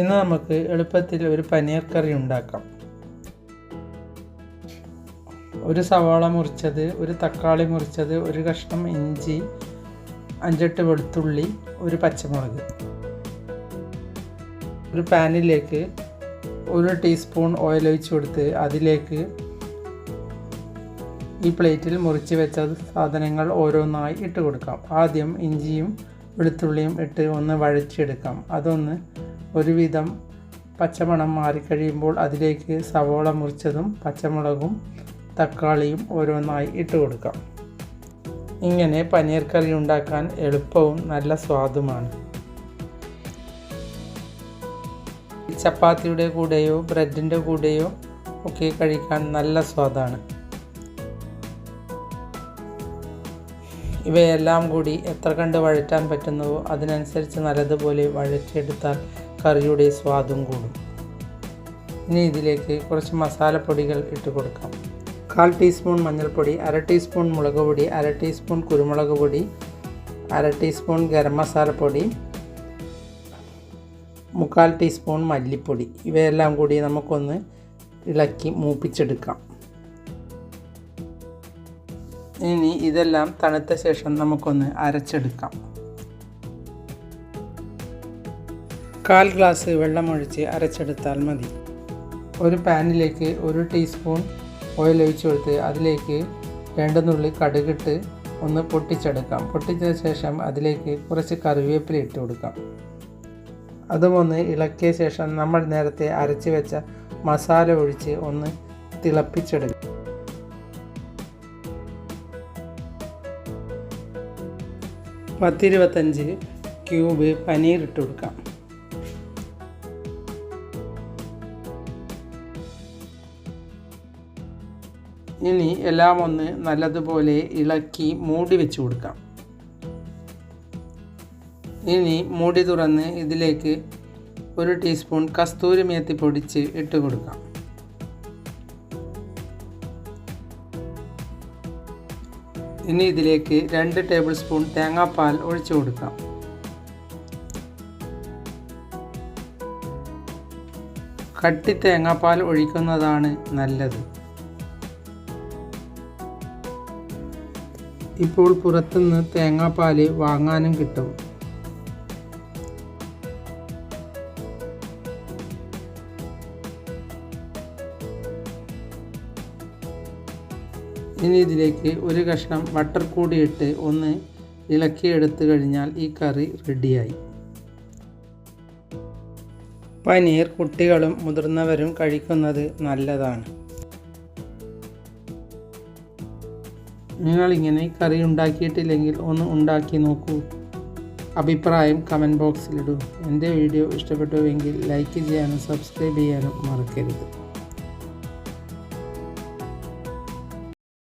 ഇന്ന് നമുക്ക് എളുപ്പത്തിൽ ഒരു പനീർ കറി ഉണ്ടാക്കാം. ഒരു സവാള മുറിച്ചത് ഒരു തക്കാളി മുറിച്ചത് ഒരു കഷ്ണം ഇഞ്ചി അഞ്ചെട്ട് വെളുത്തുള്ളി ഒരു പച്ചമുളക്. ഒരു പാനിലേക്ക് ഒരു ടീസ്പൂൺ ഓയിൽ ഒഴിച്ച് കൊടുത്ത് അതിലേക്ക് ഈ പ്ലേറ്റിൽ മുറിച്ച് വെച്ച സാധനങ്ങൾ ഓരോന്നായി ഇട്ട് കൊടുക്കാം. ആദ്യം ഇഞ്ചിയും വെളുത്തുള്ളിയും ഇട്ട് ഒന്ന് വഴച്ചെടുക്കാം അതൊന്ന് ഒരുവിധം പച്ചമണം മാറിക്കഴിയുമ്പോൾ അതിലേക്ക് സവോള മുറിച്ചതും പച്ചമുളകും തക്കാളിയും ഓരോന്നായി ഇട്ട് കൊടുക്കാം. ഇങ്ങനെ പനീർ കറി ഉണ്ടാക്കാൻ എളുപ്പവും നല്ല സ്വാദുമാണ്. ചപ്പാത്തിയുടെ കൂടെയോ ബ്രെഡിന്റെ കൂടെയോ ഒക്കെ കഴിക്കാൻ നല്ല സ്വാദാണ്. ഇവയെല്ലാം കൂടി എത്ര കണ്ട് വഴറ്റാൻ പറ്റുന്നുവോ അതിനനുസരിച്ച് നല്ലതുപോലെ വഴറ്റിയെടുത്താൽ കറിയുടെ സ്വാദും കൂടും. ഇനി ഇതിലേക്ക് കുറച്ച് മസാലപ്പൊടികൾ ഇട്ട് കൊടുക്കാം. കാൽ ടീസ്പൂൺ മഞ്ഞൾപ്പൊടി അര ടീസ്പൂൺ മുളക് പൊടി അര ടീസ്പൂൺ കുരുമുളക് പൊടി അര ടീസ്പൂൺ ഗരം മസാലപ്പൊടി മുക്കാൽ ടീസ്പൂൺ മല്ലിപ്പൊടി. ഇവയെല്ലാം കൂടി നമുക്കൊന്ന് ഇളക്കി മൂപ്പിച്ചെടുക്കാം. ഇനി ഇതെല്ലാം തണുത്ത ശേഷം നമുക്കൊന്ന് അരച്ചെടുക്കാം. കാൽ ഗ്ലാസ് വെള്ളമൊഴിച്ച് അരച്ചെടുത്താൽ മതി. ഒരു പാനിലേക്ക് ഒരു ടീസ്പൂൺ ഓയിൽ ഒഴിച്ചു കൊടുത്ത് അതിലേക്ക് രണ്ട് നുള്ളി കടുകിട്ട് ഒന്ന് പൊട്ടിച്ചെടുക്കാം. പൊട്ടിച്ച ശേഷം അതിലേക്ക് കുറച്ച് കറിവേപ്പില ഇട്ട് കൊടുക്കാം. അതും ഒന്ന് ഇളക്കിയ ശേഷം നമ്മൾ നേരത്തെ അരച്ച് വെച്ച മസാല ഒഴിച്ച് ഒന്ന് തിളപ്പിച്ചെടുക്കാം. പത്തിരുപത്തഞ്ച് ക്യൂബ് പനീർ ഇട്ട് കൊടുക്കാം. ഇനി എല്ലാം ഒന്ന് നല്ലതുപോലെ ഇളക്കി മൂടി വെച്ച് കൊടുക്കാം. ഇനി മൂടി തുറന്ന് ഇതിലേക്ക് ഒരു ടീസ്പൂൺ കസ്തൂരി മേത്തി പൊടിച്ച് ഇട്ട് കൊടുക്കാം. ഇനി ഇതിലേക്ക് രണ്ട് ടേബിൾ സ്പൂൺ തേങ്ങാപ്പാൽ ഒഴിച്ചു കൊടുക്കാം. കട്ടി തേങ്ങാപ്പാൽ ഒഴിക്കുന്നതാണ് നല്ലത്. ഇപ്പോൾ പുറത്തുനിന്ന് തേങ്ങാപ്പാൽ വാങ്ങാനും കിട്ടും. ഇനി ഇതിലേക്ക് ഒരു കഷ്ണം ബട്ടർ കൂടി ഇട്ട് ഒന്ന് ഇളക്കിയെടുത്തു കഴിഞ്ഞാൽ ഈ കറി റെഡിയായി. പനീർ കുട്ടികളും മുതിർന്നവരും കഴിക്കുന്നത് നല്ലതാണ്. നിങ്ങളിങ്ങനെ കറി ഉണ്ടാക്കിയിട്ടില്ലെങ്കിൽ ഒന്ന് ഉണ്ടാക്കി നോക്കൂ. അഭിപ്രായം കമന്റ് ബോക്സിലിടൂ എന്റെ വീഡിയോ ഇഷ്ടപ്പെട്ടുവെങ്കിൽ ലൈക്ക് ചെയ്യാനും സബ്സ്ക്രൈബ് ചെയ്യാനും മറക്കരുത്.